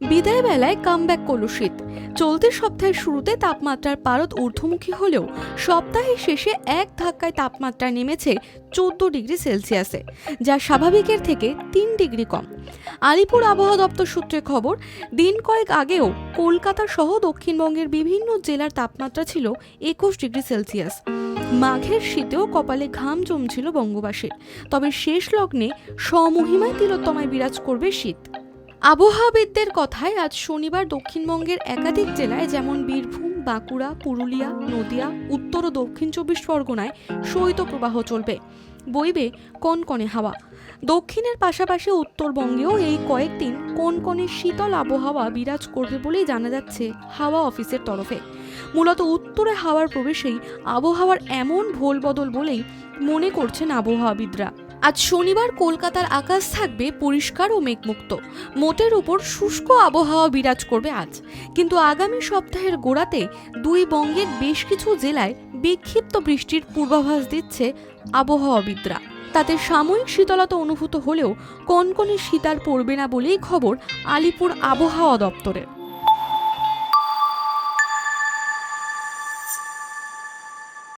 বিদায় বেলায় কামব্যাক করল শীত। চলতি সপ্তাহের শুরুতে তাপমাত্রার পারদ ঊর্ধ্বমুখী হলেও সপ্তাহের শেষে এক ধাক্কায় তাপমাত্রা নেমেছে চোদ্দ ডিগ্রি সেলসিয়াসে, যা স্বাভাবিকের থেকে তিন ডিগ্রি কম। আলিপুর আবহাওয়া দপ্তর সূত্রে খবর, দিন কয়েক আগেও কলকাতা সহ দক্ষিণবঙ্গের বিভিন্ন জেলার তাপমাত্রা ছিল একুশ ডিগ্রি সেলসিয়াস। মাঘের শীতেও কপালে ঘাম জমছিল বঙ্গবাসীর, তবে শেষ লগ্নে স্বমহিমায় তিলোত্তমায় বিরাজ করবে শীত। আবহাওয়াবিদদের কথায় আজ শনিবার দক্ষিণবঙ্গের একাধিক জেলায় যেমন বীরভূম, বাঁকুড়া, পুরুলিয়া, নদিয়া, উত্তর ও দক্ষিণ চব্বিশ পরগনায় শৈত্যপ্রবাহ চলবে। বইবে কনকনে হাওয়া। দক্ষিণের পাশাপাশি উত্তরবঙ্গেও এই কয়েকদিন কনকনে শীতল আবহাওয়া বিরাজ করবে বলেই জানা যাচ্ছে হাওয়া অফিসের তরফে। মূলত উত্তরে হাওয়ার প্রবেশেই আবহাওয়ার এমন ভোল বদল বলেই মনে করছেন আবহাওয়াবিদরা। আজ শনিবার কলকাতার আকাশ থাকবে পরিষ্কার ও মেঘমুক্ত। মোটের উপর শুষ্ক আবহাওয়া বিরাজ করবে আজ। কিন্তু আগামী সপ্তাহের গোড়াতে দুই বঙ্গের বেশ কিছু জেলায় বিক্ষিপ্ত বৃষ্টির পূর্বাভাস দিচ্ছে আবহাওয়াবিদরা। তাতে সাময়িক শীতলতা অনুভূত হলেও কনকনে শীতার পড়বে না বলেই খবর আলিপুর আবহাওয়া দপ্তরের।